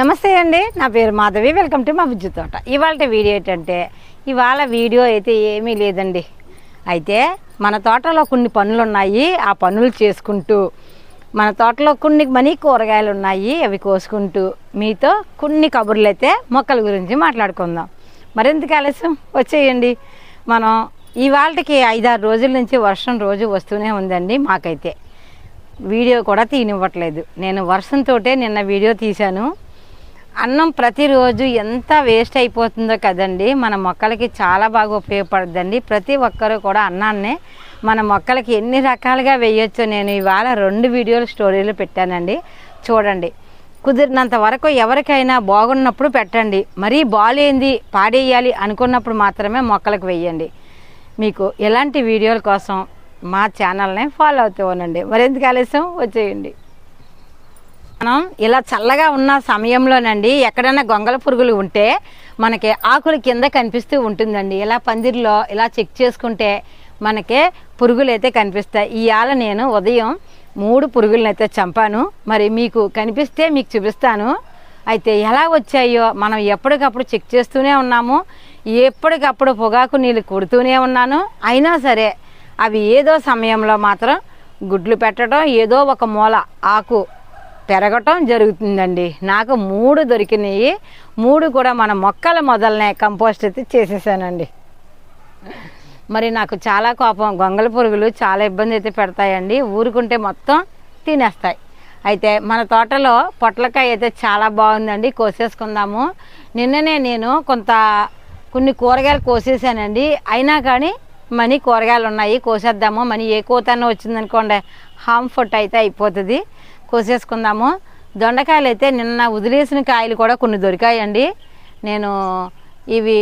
నమస్తే అండి నా పేరు మాధవి వెల్కమ్ టు మా బుజ్జి తోట. ఇవాళ వీడియో ఏంటంటే ఇవాళ వీడియో అయితే ఏమీ లేదండి. అయితే మన తోటలో కొన్ని పనులు ఉన్నాయి ఆ పనులు చేసుకుంటూ మన తోటలో కొన్ని మనీ కూరగాయలు ఉన్నాయి అవి కోసుకుంటూ మీతో కొన్ని కబుర్లు అయితే మొక్కల గురించి మాట్లాడుకుందాం. మరింత ఆలస్యం? వచ్చేయండి. మనం ఇవాళకి ఐదారు రోజుల నుంచి వర్షం రోజు వస్తూనే ఉందండి మాకైతే. వీడియో కూడా తీనివ్వట్లేదు నేను వర్షంతో నిన్న వీడియో తీశాను. అన్నం ప్రతిరోజు ఎంత వేస్ట్ అయిపోతుందో కదండి మన మొక్కలకి చాలా బాగా ఉపయోగపడుతుందండి ప్రతి ఒక్కరూ కూడా అన్నాన్ని మన మొక్కలకి ఎన్ని రకాలుగా వేయొచ్చో నేను ఇవాళ రెండు వీడియోలు స్టోరీలు పెట్టానండి. చూడండి కుదిరినంత వరకు ఎవరికైనా బాగున్నప్పుడు పెట్టండి. మరీ బాగాలేంది పాడేయాలి అనుకున్నప్పుడు మాత్రమే మొక్కలకు వేయండి. మీకు ఎలాంటి వీడియోల కోసం మా ఛానల్ని ఫాలో అవుతూ ఉండండి. మరెందుకు ఆలస్యం? వచ్చేయండి. మనం ఇలా చల్లగా ఉన్న సమయంలోనండి ఎక్కడైనా గొంగళ పురుగులు ఉంటే మనకి ఆకులు కింద కనిపిస్తూ ఉంటుందండి. ఇలా పందిరిలో ఇలా చెక్ చేసుకుంటే మనకి పురుగులు అయితే కనిపిస్తాయి ఇవాళ నేను ఉదయం మూడు పురుగులను అయితే చంపాను. మరి మీకు కనిపిస్తే మీకు చూపిస్తాను. అయితే ఎలా వచ్చాయో మనం ఎప్పటికప్పుడు చెక్ చేస్తూనే ఉన్నాము. ఎప్పటికప్పుడు పొగాకు నీళ్ళు కొడుతూనే ఉన్నాను. అయినా సరే అవి ఏదో సమయంలో మాత్రం గుడ్లు పెట్టడం ఏదో ఒక మూల ఆకు పెరగటం జరుగుతుందండి. నాకు మూడు దొరికినాయి. మూడు కూడా మన మొక్కల మొదలనే కంపోస్ట్ అయితే చేసేసానండి. మరి నాకు చాలా కోపం. గొంగళ పురుగులు చాలా ఇబ్బంది అయితే పెడతాయండి. ఊరుకుంటే మొత్తం తినేస్తాయి. అయితే మన తోటలో పొట్లకాయ అయితే చాలా బాగుందండి. కోసేసుకుందాము. నిన్ననే నేను కొంత కొన్ని కూరగాయలు కోసేసానండి. అయినా కానీ మనీ కూరగాయలు ఉన్నాయి. కోసేద్దాము. మనీ ఏ కోతన్నా వచ్చిందనుకోండి హామ్ ఫుడ్ అయితే అయిపోతుంది. కోసేసుకుందాము. దొండకాయలు అయితే నిన్న వదిలేసిన కాయలు కూడా కొన్ని దొరికాయండి. నేను ఇవి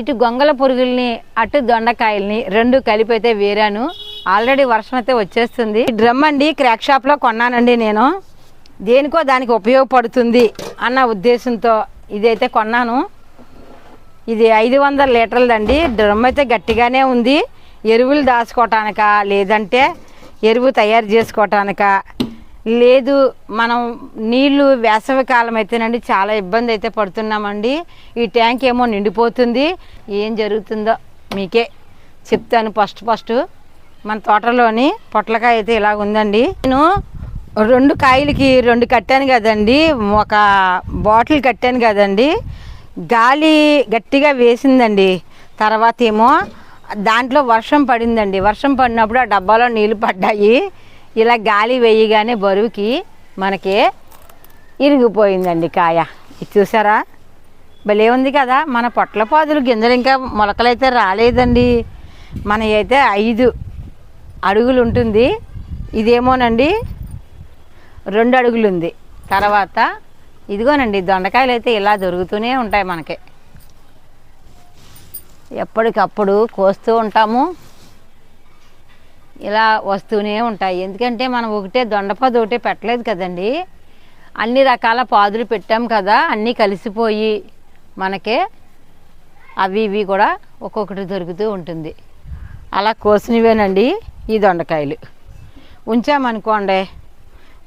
ఇటు గొంగల పురుగుల్ని అటు దొండకాయల్ని రెండు కలిపి అయితే వేరాను. ఆల్రెడీ వర్షం అయితే వచ్చేస్తుంది. డ్రమ్ అండి క్రాక్ షాప్లో కొన్నానండి నేను. దేనికో దానికి ఉపయోగపడుతుంది అన్న ఉద్దేశంతో ఇదైతే కొన్నాను. ఇది ఐదు వందల లీటర్లదండి. డ్రమ్ అయితే గట్టిగానే ఉంది. ఎరువులు దాచుకోవటానిక లేదంటే ఎరువు తయారు చేసుకోవటానిక లేదు మనం నీళ్ళు వేసవికాలం అయితేనండి చాలా ఇబ్బంది అయితే పడుతున్నామండి. ఈ ట్యాంక్ ఏమో నిండిపోతుంది. ఏం జరుగుతుందో మీకే చెప్తాను ఫస్ట్ ఫస్ట్. మన తోటలోని పొట్లకాయ అయితే ఇలా ఉందండి. నేను రెండు కాయలకి రెండు కట్టాను కదండి. ఒక బాటిల్ కట్టాను కదండి. గాలి గట్టిగా వేసిందండి. తర్వాత ఏమో దాంట్లో వర్షం పడిందండి. వర్షం పడినప్పుడు ఆ డబ్బాలో నీళ్ళు పడ్డాయి. ఇలా గాలి వేయగానే బరువుకి మనకి ఇరిగిపోయిందండి కాయ. ఇది చూసారా? భలే ఉంది కదా. మన పొట్ల పాదులు గింజలు ఇంకా మొలకలైతే రాలేదండి. మన అయితే ఐదు అడుగులు ఉంటుంది. ఇదేమోనండి? రెండు అడుగులు ఉంది తర్వాత ఇదిగోనండి దొండకాయలు అయితే ఇలా దొరుకుతూనే ఉంటాయి మనకి. ఎప్పటికప్పుడు కోస్తూ ఉంటాము. ఇలా వస్తూనే ఉంటాయి. ఎందుకంటే మనం ఒకటే దొండపాదు ఒకటే పెట్టలేదు కదండి. అన్ని రకాల పాదులు పెట్టాం కదా అన్నీ కలిసిపోయి మనకే అవి ఇవి కూడా ఒక్కొక్కటి దొరుకుతూ ఉంటుంది. అలా కోసినవేనండి ఈ దొండకాయలు. ఉంచామనుకోండి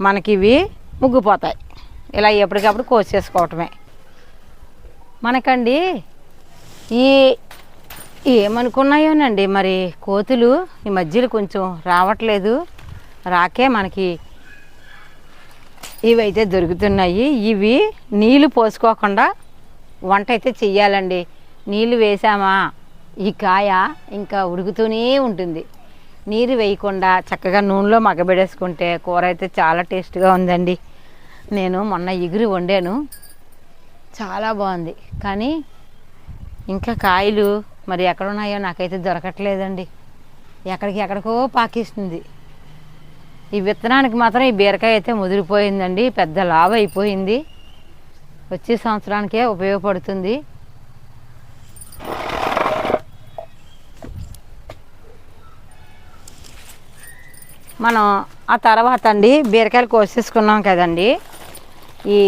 మనకి ఇవి ముగ్గిపోతాయి. ఇలా ఎప్పటికప్పుడు కోసేసుకోవటమే. మనకండి ఈ ఏమనుకున్నాయోనండి? మరి కోతులు ఈ మధ్యలో కొంచెం రావట్లేదు. రాకే మనకి ఇవైతే దొరుకుతున్నాయి. ఇవి నీళ్ళు పోసుకోకుండా వంట అయితే చెయ్యాలండి. నీళ్ళు వేసామా? ఈ కాయ ఇంకా ఉడుకుతూనే ఉంటుంది. నీరు వేయకుండా చక్కగా నూనెలో మగబెడేసుకుంటే కూర అయితే చాలా టేస్ట్గా ఉందండి. నేను మొన్న ఎగురు వండాను. చాలా బాగుంది. కానీ ఇంకా కాయలు మరి ఎక్కడ ఉన్నాయో నాకైతే దొరకట్లేదండి. ఎక్కడికి ఎక్కడికో పాకిస్తుంది. ఈ విత్తనానికి మాత్రం ఈ బీరకాయ అయితే ముదిరిపోయిందండి. పెద్ద లాభ అయిపోయింది. వచ్చే సంవత్సరానికే ఉపయోగపడుతుంది. మనం ఆ తర్వాత అండి బీరకాయలు కోసేసుకున్నాం కదండి. ఈ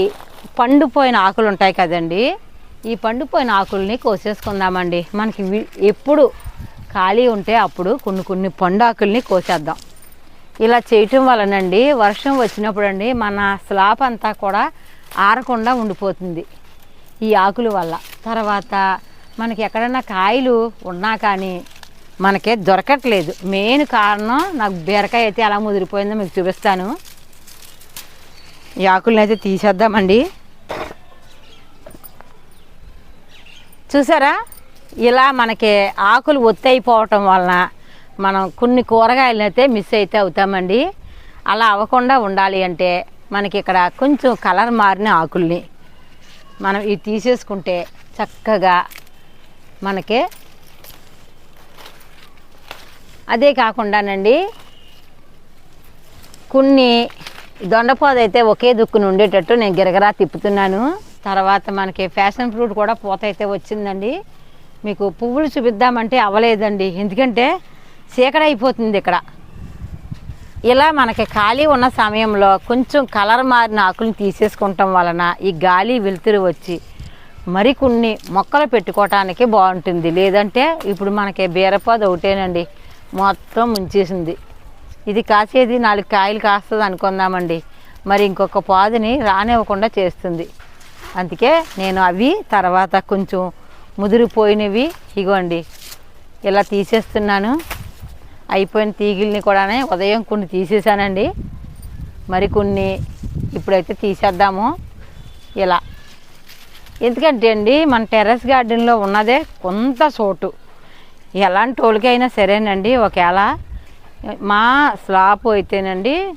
పండుపోయిన ఆకులు ఉంటాయి కదండి. ఈ పండుపోయిన ఆకుల్ని కోసేసుకుందామండి. మనకి ఎప్పుడు ఖాళీ ఉంటే అప్పుడు కొన్ని కొన్ని పండు ఆకుల్ని కోసేద్దాం. ఇలా చేయటం వలనండి వర్షం వచ్చినప్పుడు అండి మన స్లాబ్ అంతా కూడా ఆరకుండా ఉండిపోతుంది ఈ ఆకుల వల్ల. తర్వాత మనకి ఎక్కడన్నా కాయలు ఉన్నా కానీ మనకి దొరకట్లేదు. మెయిన్ కారణం నాకు బీరకాయ అయితే ఎలా ముదిరిపోయిందో మీకు చూపిస్తాను. ఈ ఆకులను అయితే తీసేద్దామండి. చూసారా? ఇలా మనకి ఆకులు ఒత్తైపోవటం అయిపోవటం వలన మనం కొన్ని కూరగాయలు అయితే మిస్ అయితే అవుతామండి. అలా అవ్వకుండా ఉండాలి అంటే మనకి ఇక్కడ కొంచెం కలర్ మారిన ఆకుల్ని మనం ఇవి తీసేసుకుంటే చక్కగా మనకి అదే కాకుండానండి కొన్ని దొండపోదైతే ఒకే దుక్కున ఉండేటట్టు నేను గిరగరా తిప్పుతున్నాను. తర్వాత మనకి ఫ్యాషన్ ఫ్రూట్ కూడా పూత అయితే వచ్చిందండి. మీకు పువ్వులు చూపిద్దామంటే అవ్వలేదండి ఎందుకంటే చీకడ అయిపోతుంది ఇక్కడ. ఇలా మనకి ఖాళీ ఉన్న సమయంలో కొంచెం కలర్ మారిన ఆకులను తీసేసుకుంటాం వలన ఈ గాలి వెలుతురు వచ్చి మరికొన్ని మొక్కలు పెట్టుకోవటానికి బాగుంటుంది. లేదంటే ఇప్పుడు మనకి బీరపాదు ఒకటేనండి. మొత్తం ముంచేసింది. ఇది కాసేది నాలుగు కాయలు కాస్తుంది అనుకుందామండి మరి ఇంకొక పాదుని రానివ్వకుండా చేస్తుంది. అందుకే నేను అవి తర్వాత కొంచెం ముదిరిపోయినవి. ఇగోండి. ఇలా తీసేస్తున్నాను. అయిపోయిన తీగిల్ని కూడా ఉదయం కొన్ని తీసేసానండి. మరి కొన్ని ఇప్పుడైతే తీసేద్దాము. ఇలా. ఎందుకంటే అండి మన టెర్రస్ గార్డెన్లో ఉన్నదే కొంత చోటు. ఎలాంటి వాళ్ళకైనా సరేనండి. ఒకవేళ మా స్లాప్ అయితేనండి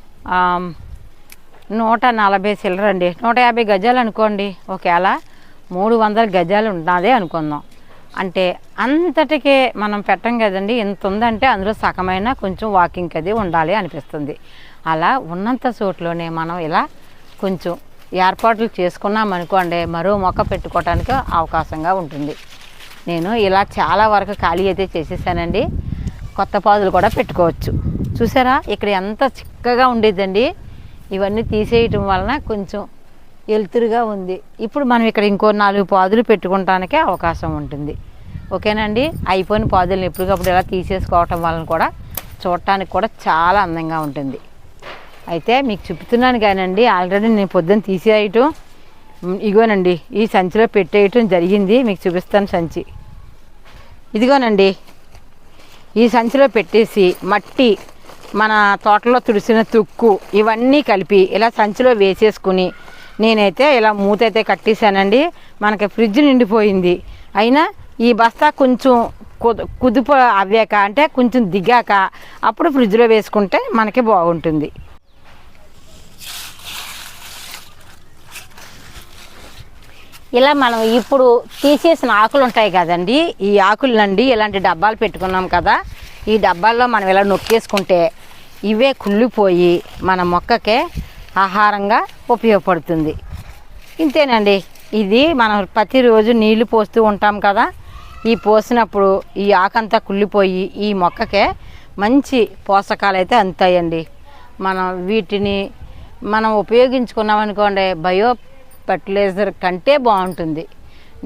నూట నలభై సిల్లరండి నూట యాభై గజాలు అనుకోండి. ఒకవేళ మూడు వందల గజాలు ఉన్నదే అనుకుందాం. అంటే అంతటికే మనం పెట్టం కదండి. ఇంత ఉందంటే అందులో సగమైన కొంచెం వాకింగ్ అది ఉండాలి అనిపిస్తుంది. అలా ఉన్నంత చోట్లోనే మనం ఇలా కొంచెం ఏర్పాట్లు చేసుకున్నాం అనుకోండి మరో మొక్క పెట్టుకోవడానికి అవకాశంగా ఉంటుంది. నేను ఇలా చాలా వరకు ఖాళీ అయితే చేసేసానండి. కొత్త పాదులు కూడా పెట్టుకోవచ్చు. చూసారా? ఇక్కడ ఎంత చిక్కగా ఉండేదండి. ఇవన్నీ తీసేయటం వలన కొంచెం వెలుతురుగా ఉంది. ఇప్పుడు మనం ఇక్కడ ఇంకో నాలుగు పాదులు పెట్టుకోవటానికే అవకాశం ఉంటుంది. ఓకేనండి? అయిపోయిన పాదులను ఎప్పటికప్పుడు ఇలా తీసేసుకోవటం వలన కూడా చూడటానికి కూడా చాలా అందంగా ఉంటుంది. అయితే మీకు చెప్తున్నాను కానండి ఆల్రెడీ నేను పొద్దున్న తీసేయటం. ఇగోనండి ఈ సంచిలో పెట్టేయటం జరిగింది. మీకు చూపిస్తాను సంచి. ఇదిగోనండి ఈ సంచిలో పెట్టేసి మట్టి మన తోటలో తుడిసిన తుక్కు ఇవన్నీ కలిపి ఇలా సంచిలో వేసేసుకుని నేనైతే ఇలా మూత అయితే కట్టేశానండి. మనకి ఫ్రిడ్జ్ నిండిపోయింది. అయినా ఈ బస్తా కొంచెం కుదుపు అవ్వాక అంటే కొంచెం దిగాక అప్పుడు ఫ్రిడ్జ్లో వేసుకుంటే మనకి బాగుంటుంది. ఇలా మనం ఇప్పుడు తీసేసిన ఆకులు ఉంటాయి కదండి. ఈ ఆకులు నండి ఇలాంటి డబ్బాలు పెట్టుకున్నాం కదా. ఈ డబ్బాల్లో మనం ఇలా నొక్కేసుకుంటే ఇవే కుళ్ళిపోయి మన మొక్కకే ఆహారంగా ఉపయోగపడుతుంది. ఇంతేనండి. ఇది మనం ప్రతిరోజు నీళ్ళు పోస్తూ ఉంటాం కదా. ఈ పోసినప్పుడు ఈ ఆకంతా కుళ్ళిపోయి ఈ మొక్కకే మంచి పోషకాలు అయితే అందుతాయండి మనం వీటిని మనం ఉపయోగించుకున్నాం అనుకోండి బయో ఫర్టిలైజర్ కంటే బాగుంటుంది.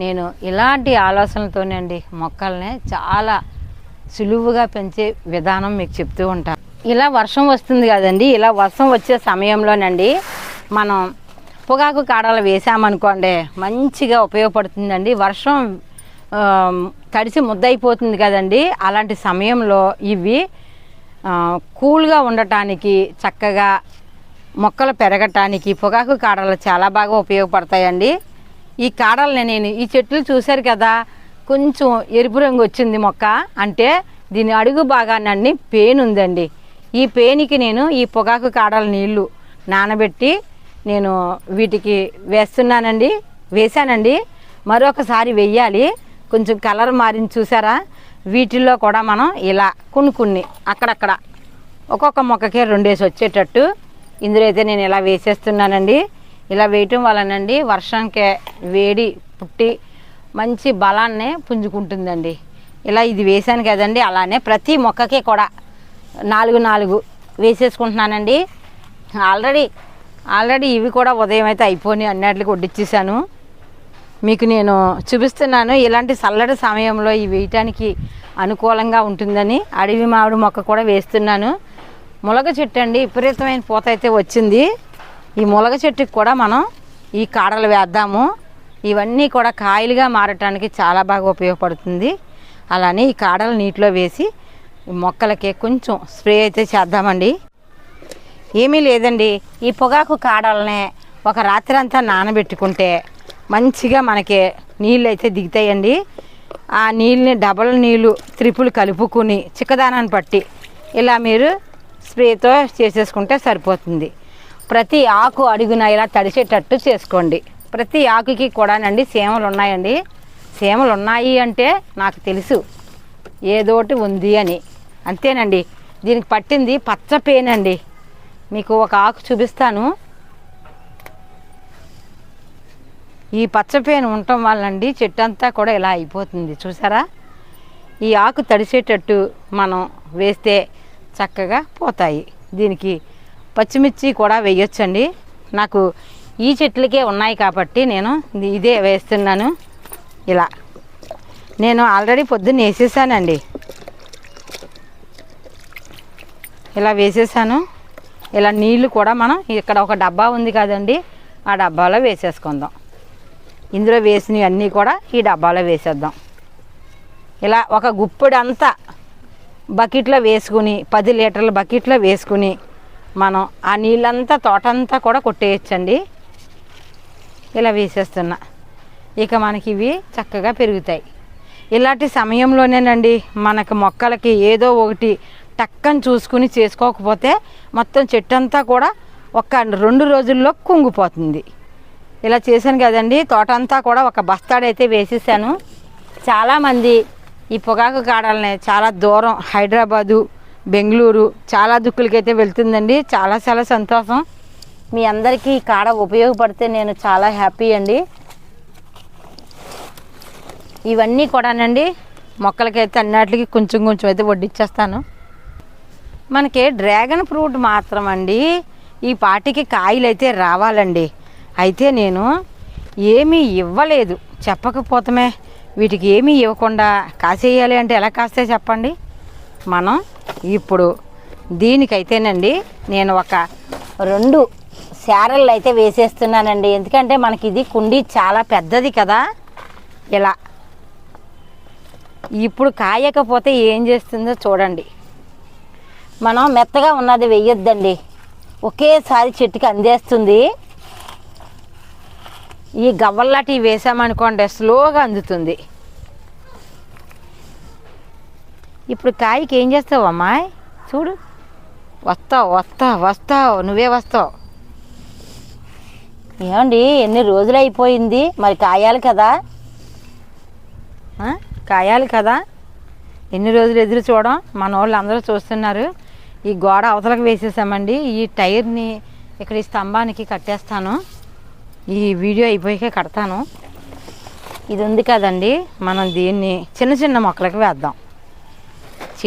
నేను ఇలాంటి ఆలోచనలతోనండి మొక్కల్ని చాలా సులువుగా పెంచే విధానం మీకు చెప్తూ ఉంటాను ఇలా వర్షం వస్తుంది కదండి ఇలా వర్షం వచ్చే సమయంలోనండి మనం పొగాకు కాడలు వేసామనుకోండి మంచిగా ఉపయోగపడుతుందండి. వర్షం తడిసి ముద్దయిపోతుంది కదండి. అలాంటి సమయంలో ఇవి కూల్గా ఉండటానికి చక్కగా మొక్కలు పెరగటానికి పొగాకు కాడలు చాలా బాగా ఉపయోగపడతాయండి. ఈ కాడల్ని నేను ఈ చెట్లు చూశారు కదా కొంచెం ఎరుపు రంగు వచ్చింది మొక్క. అంటే దీని అడుగు భాగాన్ని పేను ఉందండి. ఈ పేనికి నేను ఈ పొగాకు కాడల నీళ్ళు నానబెట్టి నేను వీటికి వేస్తున్నానండి. వేశానండి. మరొకసారి వెయ్యాలి కొంచెం కలర్ మారింది చూసారా? వీటిల్లో కూడా మనం ఇలా కొన్ని కొన్ని అక్కడక్కడ ఒక్కొక్క మొక్కకే రెండేసి వచ్చేటట్టు ఇందులో అయితే నేను ఇలా వేసేస్తున్నానండి. ఇలా వేయటం వలనండి వర్షానికి వేడి పుట్టి మంచి బలాన్ని పుంజుకుంటుందండి. ఇలా ఇది వేసాను కదండి అలానే ప్రతి మొక్కకి కూడా నాలుగు నాలుగు వేసేసుకుంటున్నానండి. ఆల్రెడీ ఆల్రెడీ ఇవి కూడా ఉదయం అయితే అయిపోయి అన్నిటికి వడ్డిచ్చేసాను. మీకు నేను చూపిస్తున్నాను ఇలాంటి చల్లటి సమయంలో ఇవి వేయటానికి అనుకూలంగా ఉంటుందని అడవి మామిడి మొక్క కూడా వేస్తున్నాను. ములగ చెట్టు అండి విపరీతమైన పూత అయితే వచ్చింది. ఈ ములగ చెట్టుకి కూడా మనం ఈ కాడలు వేద్దాము. ఇవన్నీ కూడా కాయలుగా మారటానికి చాలా బాగా ఉపయోగపడుతుంది. అలానే ఈ కాడలు నీటిలో వేసి మొక్కలకి కొంచెం స్ప్రే అయితే చేద్దామండి. ఏమీ లేదండి. ఈ పొగాకు కాడలనే ఒక రాత్రి అంతా నానబెట్టుకుంటే మంచిగా మనకి నీళ్ళు అయితే దిగుతాయండి. ఆ నీళ్ళని డబల్ నీళ్ళు త్రిపులు కలుపుకుని చిక్కదానాన్ని పట్టి ఇలా మీరు స్ప్రేతో చేసేసుకుంటే సరిపోతుంది. ప్రతి ఆకు అడుగున ఇలా తడిసేటట్టు చేసుకోండి. ప్రతి ఆకుకి కూడానండి సీమలు ఉన్నాయండి సీమలు ఉన్నాయి అంటే నాకు తెలుసు. ఏదోటి ఉంది అని. అంతేనండి. దీనికి పట్టింది పచ్చ పేనండి. మీకు ఒక ఆకు చూపిస్తాను. ఈ పచ్చపేను ఉండటం వల్లండి చెట్టు అంతా కూడా ఇలా అయిపోతుంది. చూసారా? ఈ ఆకు తడిసేటట్టు మనం వేస్తే చక్కగా పోతాయి. దీనికి పచ్చిమిర్చి కూడా వేయొచ్చండి. నాకు ఈ చెట్లకే ఉన్నాయి కాబట్టి నేను ఇది- ఇదే వేస్తున్నాను. ఇలా. నేను ఆల్రెడీ పొద్దున్న వేసేసానండి. ఇలా వేసేసాను. ఇలా నీళ్ళు కూడా మనం ఇక్కడ ఒక డబ్బా ఉంది కదండి ఆ డబ్బాలో వేసేసుకుందాం. ఇందులో వేసినవి అన్నీ కూడా ఈ డబ్బాలో వేసేద్దాం. ఇలా ఒక గుప్పెడంతా బకెట్లో వేసుకుని పది లీటర్ల బకెట్లో వేసుకుని మనం ఆ నీళ్ళంతా తోటంతా కూడా కొట్టేయచ్చండి. ఇలా వేసేస్తున్నా. ఇక మనకి ఇవి చక్కగా పెరుగుతాయి. ఇలాంటి సమయంలోనేనండి మనకు మొక్కలకి ఏదో ఒకటి టక్కని చూసుకుని చేసుకోకపోతే మొత్తం చెట్టు అంతా కూడా ఒక రెండు రోజుల్లో కుంగిపోతుంది. ఇలా చేశాను కదండి తోట అంతా కూడా ఒక బస్తాడైతే వేసేసాను. చాలామంది ఈ పొగాకు కాడాలని చాలా దూరం హైదరాబాదు బెంగళూరు చాలా దుక్కులకైతే వెళ్తుందండి. చాలా చాలా సంతోషం. మీ అందరికీ ఈ కాడ ఉపయోగపడితే నేను చాలా హ్యాపీ అండి. ఇవన్నీ కూడానండి మొక్కలకైతే అన్నిటికీ కొంచెం కొంచెం అయితే వడ్డిచ్చేస్తాను. మనకి డ్రాగన్ ఫ్రూట్ మాత్రం అండి ఈ పాటికి కాయలు అయితే రావాలండి. అయితే నేను ఏమీ ఇవ్వలేదు. చెప్పకపోతమే. వీటికి ఏమీ ఇవ్వకుండా కాసేయాలి అంటే ఎలా కాస్తే చెప్పండి? మనం ఇప్పుడు దీనికైతేనండి నేను ఒక రెండు శారళ్ళు అయితే వేసేస్తున్నానండి. ఎందుకంటే మనకి ఇది కుండీ చాలా పెద్దది కదా. ఇలా. ఇప్పుడు కాయకపోతే ఏం చేస్తుందో చూడండి. మనం మెత్తగా ఉన్నది వెయ్యొద్దండి ఒకేసారి చెట్టుకి అందేస్తుంది. ఈ గవ్వల్లాంటివి వేసామనుకోండి స్లోగా అందుతుంది. ఇప్పుడు కాయకి ఏం చేస్తావు అమ్మాయి చూడు. వస్తావు వస్తావు వస్తావు. నువ్వే వస్తావు. ఏమండి ఎన్ని రోజులు అయిపోయింది? మరి కాయాలి కదా? కాయాలి కదా? ఎన్ని రోజులు ఎదురు చూడడం మన వాళ్ళు అందరూ చూస్తున్నారు. ఈ గోడ అవతలకు వేసేసామండి. ఈ టైర్ని ఇక్కడ ఈ స్తంభానికి కట్టేస్తాను. ఈ వీడియో అయిపోయాక కడతాను. ఇది ఉంది కదండి మనం దీన్ని చిన్న చిన్న మొక్కలకు వేద్దాం.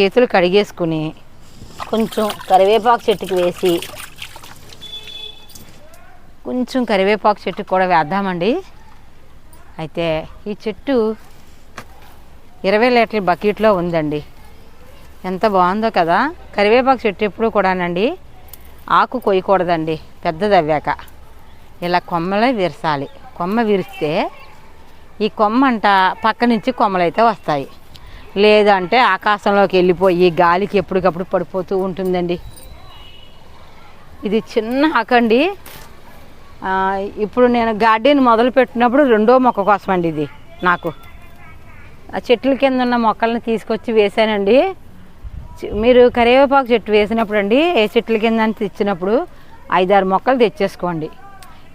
చేతులు కడిగేసుకుని కొంచెం కరివేపాకు చెట్టుకి వేసి కొంచెం కరివేపాకు చెట్టు కూడా వేద్దామండి. అయితే ఈ చెట్టు ఇరవై లీటర్ల బకెట్లో ఉందండి. ఎంత బాగుందో కదా. కరివేపాకు చెట్టు ఎప్పుడు కూడానండి. ఆకు కొయ్యకూడదండి. పెద్దది అవ్వాక. ఇలా కొమ్మలే విరసాలి. కొమ్మ విరిస్తే ఈ కొమ్మ అంట పక్క నుంచి కొమ్మలైతే వస్తాయి. లేదంటే ఆకాశంలోకి వెళ్ళిపోయి గాలికి ఎప్పటికప్పుడు పడిపోతూ ఉంటుందండి. ఇది చిన్న ఆకండి. ఇప్పుడు నేను గార్డెన్ మొదలు పెట్టినప్పుడు రెండో మొక్క కోసమండి ఇది నాకు. ఆ చెట్ల కింద ఉన్న మొక్కల్ని తీసుకొచ్చి వేసానండి మీరు కరివేపాకు చెట్టు వేసినప్పుడు అండి ఏ చెట్ల కింద అని తెచ్చినప్పుడు ఐదారు మొక్కలు తెచ్చేసుకోండి.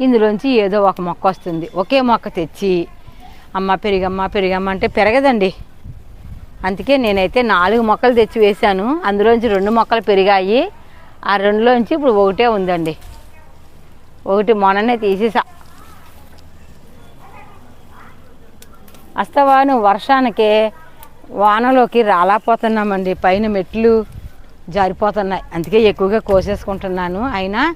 ఇందులోంచి ఏదో ఒక మొక్క వస్తుంది. ఒకే మొక్క తెచ్చి అమ్మ పెరిగమ్మ పెరిగమ్మ అంటే పెరగదండి. అందుకే నేనైతే నాలుగు మొక్కలు తెచ్చి వేశాను. అందులోంచి రెండు మొక్కలు పెరిగాయి. ఆ రెండులోంచి ఇప్పుడు ఒకటే ఉందండి. ఒకటి మొన్ననే తీసేసా. అస్తవాను వర్షానికి వానలోకి రాలాపోతున్నామండి పైన మెట్లు జారిపోతున్నాయి. అందుకే ఎక్కువగా కోసేసుకుంటున్నాను. అయినా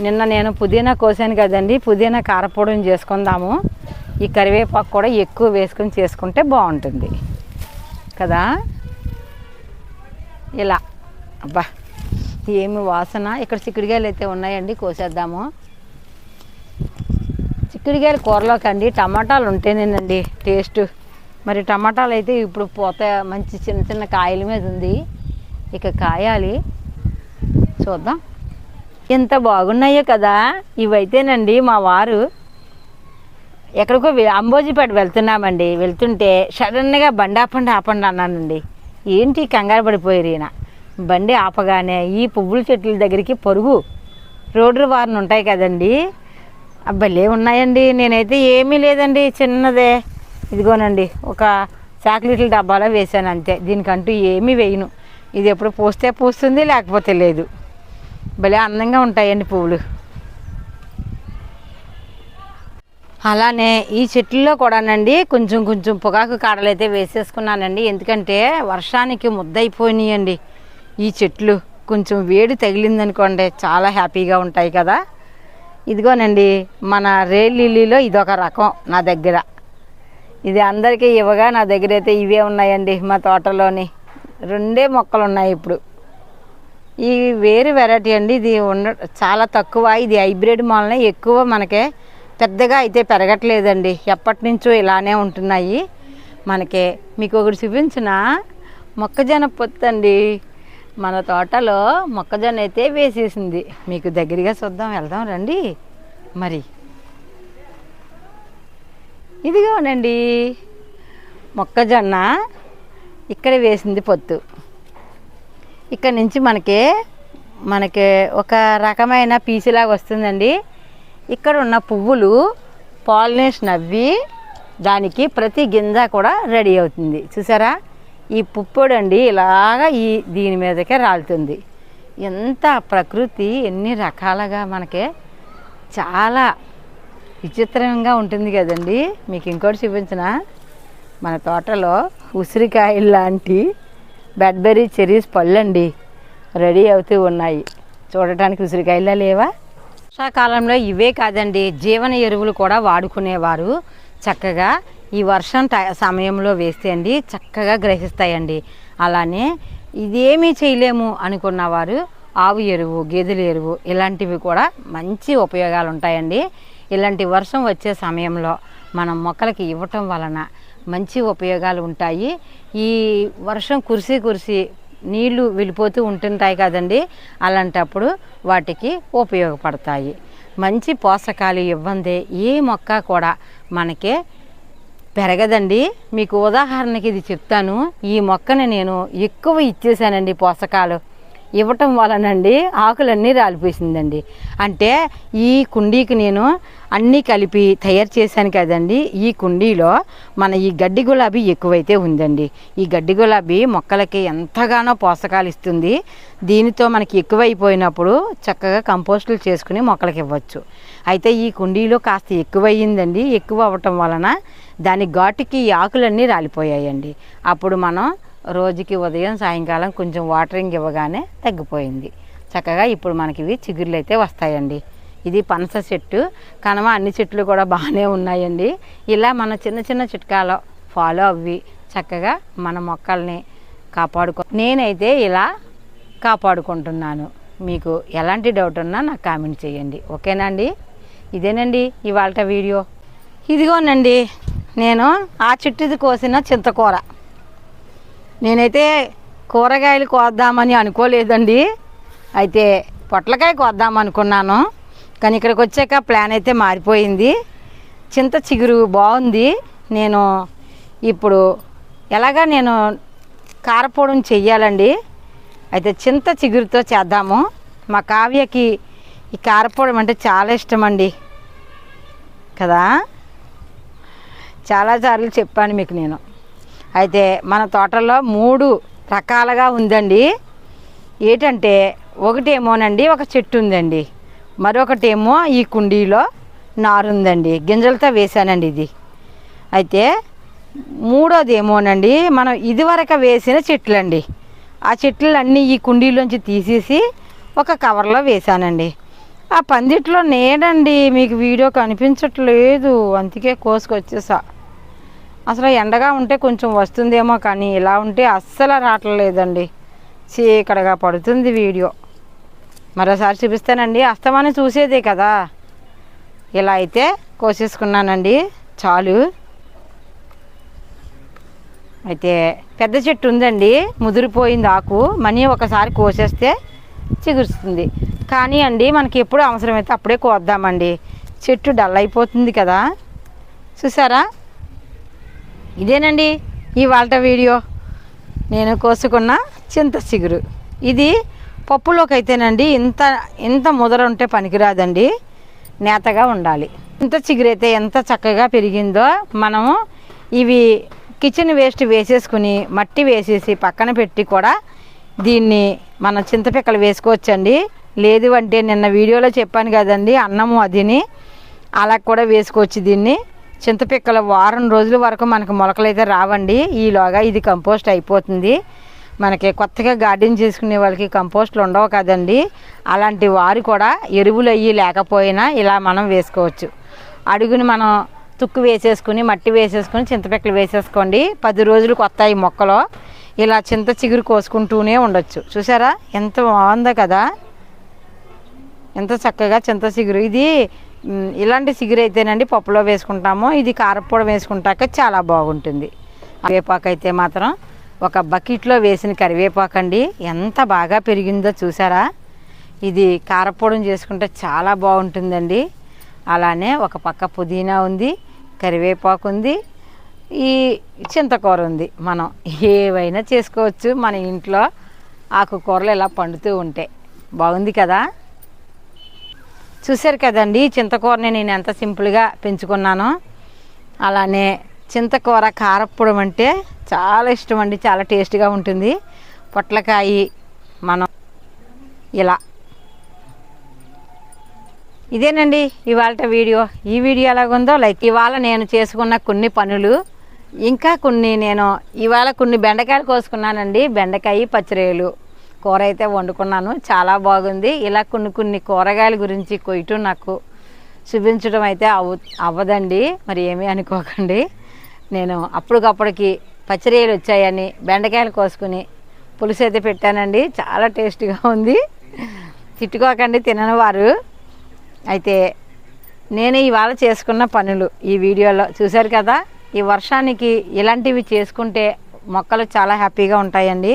నిన్న నేను పుదీనా కోసాను కదండి. పుదీనా కారపొడిని చేసుకుందాము. ఈ కరివేపాకు కూడా ఎక్కువ వేసుకొని చేసుకుంటే బాగుంటుంది. కదా? ఇలా. అబ్బా ఏమి వాసన. ఇక్కడ చిక్కుడుకాయలు అయితే ఉన్నాయండి. కోసేద్దాము. చిక్కుడుకాయల కూరలోకి అండి. టమాటాలు ఉంటేనేనండి టేస్ట్. మరి టమాటాలు అయితే ఇప్పుడు పోత మంచి చిన్న చిన్న కాయల మీద ఉంది. ఇక కాయాలి. చూద్దాం. ఎంత బాగున్నాయో కదా. ఇవైతేనండి మా వారు ఎక్కడికో అంబోజీపేట వెళ్తున్నామండి. వెళ్తుంటే సడన్గా బండి ఆపండి ఆపండి అన్నానండి. ఏంటి కంగారు పడిపోయారు ఈయన? బండి ఆపగానే ఈ పువ్వుల చెట్ల దగ్గరికి పరుగు. రోడ్డు వారిని ఉంటాయి కదండీ. అబ్బాయిలే ఉన్నాయండి. నేనైతే ఏమీ లేదండి చిన్నదే. ఇదిగోనండి ఒక చాక్లెట్ల డబ్బాలో వేసాను అంతే. దీనికంటూ ఏమీ వేయను. ఇది ఎప్పుడు పూస్తే పూస్తుంది లేకపోతే లేదు. భలే అందంగా ఉంటాయండి పువ్వులు. అలానే ఈ చెట్లలో కూడానండి కొంచెం కొంచెం పొగాకు కాడలు అయితే వేసేసుకున్నానండి. ఎందుకంటే వర్షానికి ముద్దయిపోయినాయండి ఈ చెట్లు. కొంచెం వేడి తగిలిందనుకోండి చాలా హ్యాపీగా ఉంటాయి కదా. ఇదిగోనండి మన రేల్ లిల్లీలో ఇదొక రకం నా దగ్గర. ఇది అందరికీ ఇవ్వగా నా దగ్గర అయితే ఇవే ఉన్నాయండి మా తోటలోని. రెండే మొక్కలు ఉన్నాయి ఇప్పుడు. ఈ వేరు వెరైటీ అండి ఇది ఉండ చాలా తక్కువ ఇది హైబ్రిడ్ మొలనే ఎక్కువ మనకే పెద్దగా అయితే పెరగట్లేదండి. ఎప్పటి నుంచో ఇలానే ఉంటున్నాయి. మనకే మీకు ఒకటి చూపించిన మొక్కజొన్న పొత్తు అండి మన తోటలో మొక్కజొన్న అయితే వేసేసింది. మీకు దగ్గరగా చూద్దాం వెళ్దాం రండి. మరి. ఇదిగోనండి. మొక్కజొన్న ఇక్కడ వేసింది పొత్తు. ఇక్కడ నుంచి మనకి మనకి ఒక రకమైన పీసులాగా వస్తుందండి. ఇక్కడ ఉన్న పువ్వులు పాలినేషన్ అవ్వి దానికి ప్రతి గింజ కూడా రెడీ అవుతుంది. చూసారా? ఈ పుప్పొడు అండి ఇలాగా ఈ దీని మీదకే రాలుతుంది. ఎంత ప్రకృతి ఎన్ని రకాలుగా మనకి చాలా విచిత్రంగా ఉంటుంది కదండి. మీకు ఇంకోటి చూపించిన మన తోటలో ఉసిరికాయలు లాంటి బెడ్బెర్రీ చెరీస్ పళ్ళండి రెడీ అవుతూ ఉన్నాయి. చూడటానికి ఉసిరికాయలా లేవా? వర్షాకాలంలో ఇవే కాదండి జీవన ఎరువులు కూడా వాడుకునేవారు. చక్కగా ఈ వర్షం టై- సమయంలో వేస్తే అండి చక్కగా గ్రహిస్తాయండి. అలానే ఇదేమీ చేయలేము అనుకున్నవారు ఆవు ఎరువు గేదెల ఎరువు ఇలాంటివి కూడా మంచి ఉపయోగాలు ఉంటాయండి ఇలాంటి వర్షం వచ్చే సమయంలో మనం మొక్కలకి ఇవ్వటం వలన మంచి ఉపయోగాలు ఉంటాయి. ఈ వర్షం కురిసి కురిసి నీళ్ళు వెళ్ళిపోతూ ఉంటుంటాయి కదండి అలాంటప్పుడు వాటికి ఉపయోగపడతాయి. మంచి పోషకాలు ఇవ్వందే ఏ మొక్క కూడా మనకే పెరగదండి. మీకు ఉదాహరణకి ఇది చెప్తాను. ఈ మొక్కని నేను ఎక్కువ ఇచ్చేసానండి పోషకాలు. ఇవ్వటం వలనండి ఆకులన్నీ రాలిపోసిందండి. అంటే ఈ కుండీకి నేను అన్నీ కలిపి తయారు చేశాను కదండి. ఈ కుండీలో మన ఈ గడ్డి గులాబీ ఎక్కువైతే ఉందండి. ఈ గడ్డి గులాబీ మొక్కలకి ఎంతగానో పోషకాలు ఇస్తుంది. దీనితో మనకి ఎక్కువైపోయినప్పుడు చక్కగా కంపోస్టులు చేసుకుని మొక్కలకి ఇవ్వచ్చు. అయితే ఈ కుండీలో కాస్త ఎక్కువయ్యిందండి. ఎక్కువ అవ్వటం వలన దాని ఘాటుకి ఈ ఆకులన్నీ రాలిపోయాయండి. అప్పుడు మనం రోజుకి ఉదయం సాయంకాలం కొంచెం వాటరింగ్ ఇవ్వగానే తగ్గిపోయింది. చక్కగా ఇప్పుడు మనకి ఇవి చిగుర్లు అయితే వస్తాయండి. ఇది పనస చెట్టు. కనుమ అన్ని చెట్లు కూడా బాగానే ఉన్నాయండి. ఇలా మన చిన్న చిన్న చిట్కాలో ఫాలో అవ్వి చక్కగా మన మొక్కల్ని కాపాడుకో నేనైతే ఇలా కాపాడుకుంటున్నాను. మీకు ఎలాంటి డౌట్ ఉన్నా నాకు కామెంట్ చేయండి. ఓకేనా అండి? ఇదేనండి ఇవాళ వీడియో. ఇదిగోనండి. నేను ఆ చెట్టుది కోసిన చింతకూర. నేనైతే కూరగాయలు కోద్దామని అనుకోలేదండి. అయితే పొట్లకాయ కోద్దాం అనుకున్నాను. కానీ ఇక్కడికి వచ్చాక ప్లాన్ అయితే మారిపోయింది. చింత చిగురు బాగుంది. నేను ఇప్పుడు ఎలాగా నేను కారపొడం చెయ్యాలండి. అయితే చింత చిగురుతో చేద్దాము. మా కావ్యకి ఈ కారపొడం అంటే చాలా ఇష్టం అండి కదా? చాలాసార్లు చెప్పాను మీకు నేను. అయితే మన తోటలో మూడు రకాలుగా ఉందండి. ఏంటంటే ఒకటేమోనండి ఒక చెట్టు ఉందండి. మరొకటేమో ఈ కుండీలో నారు ఉందండి. గింజలతో వేసానండి ఇది. అయితే మూడోది ఏమోనండి మనం ఇదివరకు వేసిన చెట్లండి. ఆ చెట్లన్నీ ఈ కుండీలోంచి తీసేసి ఒక కవర్లో వేసానండి ఆ పందిట్లో నేడండి మీకు వీడియో కనిపించట్లేదు. అందుకే కోసుకొచ్చేసా. అసలు ఎండగా ఉంటే కొంచెం వస్తుందేమో కానీ ఇలా ఉంటే అస్సలు రావట్లేదండి. చీకడగా పడుతుంది వీడియో. మరోసారి చూపిస్తానండి. అస్తమానం చూసేదే కదా. ఇలా అయితే కోసేసుకున్నానండి. చాలు. అయితే పెద్ద చెట్టు ఉందండి. ముదిరిపోయింది ఆకు. మనీ ఒకసారి కోసేస్తే చిగురుస్తుంది. కానీ అండి మనకి ఎప్పుడు అవసరమైతే అప్పుడే కోద్దామండి. చెట్టు డల్ అయిపోతుంది కదా. చూసారా? ఇదేనండి ఇవాళ వీడియో. నేను కోసుకున్న చింత చిగురు. ఇది పప్పులోకి అయితేనండి ఇంత ఇంత ముదర ఉంటే పనికిరాదండి. నేతగా ఉండాలి. ఇంత చిగురైతే ఎంత చక్కగా పెరిగిందో మనము ఇవి కిచెన్ వేస్ట్ వేసేసుకుని మట్టి వేసేసి పక్కన పెట్టి కూడా దీన్ని మన చింతపిక్కలు వేసుకోవచ్చండి. లేదు అంటే నిన్న వీడియోలో చెప్పాను కదండి అన్నము అదిని అలా కూడా వేసుకోవచ్చు దీన్ని. చింతపిక్కల వారం రోజుల వరకు మనకు మొలకలు అయితే రావండి. ఈలోగా ఇది కంపోస్ట్ అయిపోతుంది. మనకి కొత్తగా గార్డెన్ చేసుకునే వాళ్ళకి కంపోస్ట్లు ఉండవు కదండి. అలాంటి వారు కూడా ఎరువులు అయ్యి లేకపోయినా ఇలా మనం వేసుకోవచ్చు. అడుగుని మనం తుక్కు వేసేసుకుని మట్టి వేసేసుకుని చింతపిక్కలు వేసేసుకోండి. పది రోజులు కొత్త ఈ మొక్కలు. ఇలా చింత చిగురు కోసుకుంటూనే ఉండొచ్చు. చూసారా? ఎంత బాగుందో కదా. ఎంత చక్కగా చింత సిగురు. ఇది ఇలాంటి సిగురు అయితేనండి పప్పులో వేసుకుంటాము. ఇది కారప్పొడి వేసుకుంటాక చాలా బాగుంటుంది. కరివేపాకు అయితే మాత్రం ఒక బకెట్లో వేసిన కరివేపాకు అండి ఎంత బాగా పెరిగిందో చూసారా? ఇది కారప్పొడిని చేసుకుంటే చాలా బాగుంటుందండి. అలానే ఒక పక్క పుదీనా ఉంది కరివేపాకు ఉంది ఈ చింతకూర ఉంది. మనం ఏవైనా చేసుకోవచ్చు మన ఇంట్లో ఆకుకూరలు ఇలా పండుతూ ఉంటాయి బాగుంది కదా? చూశారు కదండి చింతకూరని నేను ఎంత సింపుల్గా పెంచుకున్నానో. అలానే చింతకూర కారప్పడం అంటే చాలా ఇష్టం అండి చాలా టేస్ట్గా ఉంటుంది. పొట్లకాయ మనం ఇలా. ఇదేనండి ఇవాళ వీడియో. ఈ వీడియో ఎలాగుందో లైక్ ఇవాళ నేను చేసుకున్న కొన్ని పనులు ఇంకా కొన్ని నేను ఇవాళ కొన్ని బెండకాయలు కోసుకున్నానండి. బెండకాయ పచ్చిరేలు. కూర అయితే వండుకున్నాను. చాలా బాగుంది. ఇలా కొన్ని కొన్ని కూరగాయల గురించి కొయ్యటం నాకు చూపించడం అయితే అవ్వ అవ్వదండి. మరి ఏమీ అనుకోకండి. నేను అప్పటికప్పటికి పచ్చిరేలు వచ్చాయని బెండకాయలు కోసుకుని పులుసు అయితే పెట్టానండి. చాలా టేస్టీగా ఉంది. తిట్టుకోకండి తినని వారు. అయితే నేను ఇవాళ చేసుకున్న పనులు ఈ వీడియోలో చూశారు కదా? ఈ వర్షానికి ఇలాంటివి చేసుకుంటే మొక్కలు చాలా హ్యాపీగా ఉంటాయండి.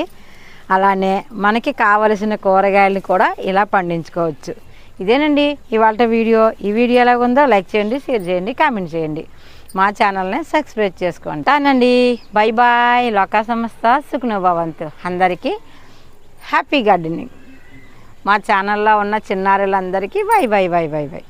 అలానే మనకి కావలసిన కూరగాయలు కూడా ఇలా పండించుకోవచ్చు. ఇదేనండి ఇవాళ వీడియో. ఈ వీడియో ఎలాగ ఉందో లైక్ చేయండి షేర్ చేయండి కామెంట్ చేయండి. మా ఛానల్ని సబ్స్క్రైబ్ చేసుకోండి తానండి బై బాయ్ లోకా సంస్థ సుఖనుభవంతు. అందరికీ హ్యాపీ గార్డెనింగ్. మా ఛానల్లో ఉన్న చిన్నారులందరికీ bye bye bye bye bye.